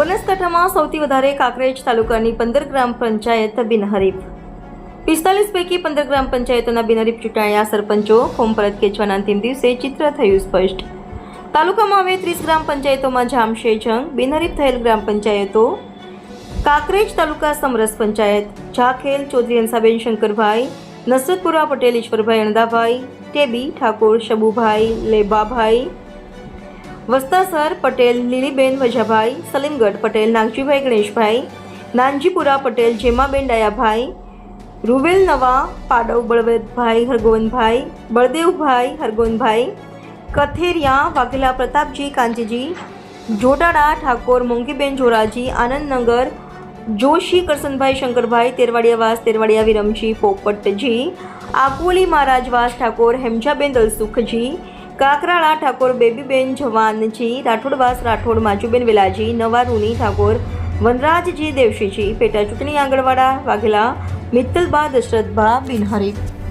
બનાસકાંઠામાં સૌથી વધારે કાંકરેજ તાલુકાની પંદર ગ્રામ પંચાયત બિનહરીફ. પિસ્તાલીસ પૈકી પંદર ગ્રામ પંચાયતોના બિનહરીફ ચૂંટાયા સરપંચો, ફોર્મ પરત ખેંચવાના અંતિમ દિવસે ચિત્ર થયું સ્પષ્ટ. તાલુકામાં હવે ત્રીસ ગ્રામ પંચાયતોમાં જામશે જંગ, બિનહરીફ થયેલ ગ્રામ પંચાયતો, કાંકરેજ તાલુકા સમરસ પંચાયત, ઝાખેલ, ચૌધરી હંસાબેન શંકરભાઈ, નસરતપુરા પટેલ ઈશ્વરભાઈ અણદાભાઈ ટેબી, ઠાકોર, શબુભાઈ, લેબાભાઈ વસ્તાસર પટેલ, લીલીબેન વજાભાઈ, સલીમગઢ પટેલ, નાગજીભાઈ ગણેશભાઈ, નાનજીપુરા પટેલ, જેમાબેન ડાયાભાઈ, રૂવેલ નવા, પાડવ બળવંતભાઈ હરગોવનભાઈ બળદેવભાઈ હરગોવનભાઈ કથેરિયા, વાઘેલા પ્રતાપજી કાંજીજી જોટાડા ઠાકોર, મોંઘીબેન જોરાજી, આનંદનગર, જોશી કરસનભાઈ શંકરભાઈ, તેરવાડિયાવાસ, તેરવાડિયા વિરમજી, પોપટજી, આકોલી મહારાજવાસ ઠાકોર, હેમજાબેન દલસુખજી કાકરાળા ઠાકોર, બેબીબેન જવાનજી, રાઠોડવાસ રાઠોડ, માજુબેન વેલાજી નવા રૂની ઠાકોર, વનરાજજી દેવશીજી, પેટા ચૂંટણી આંગણવાડા વાઘેલા મિત્તલબા દશરથભા બિનહરીફ.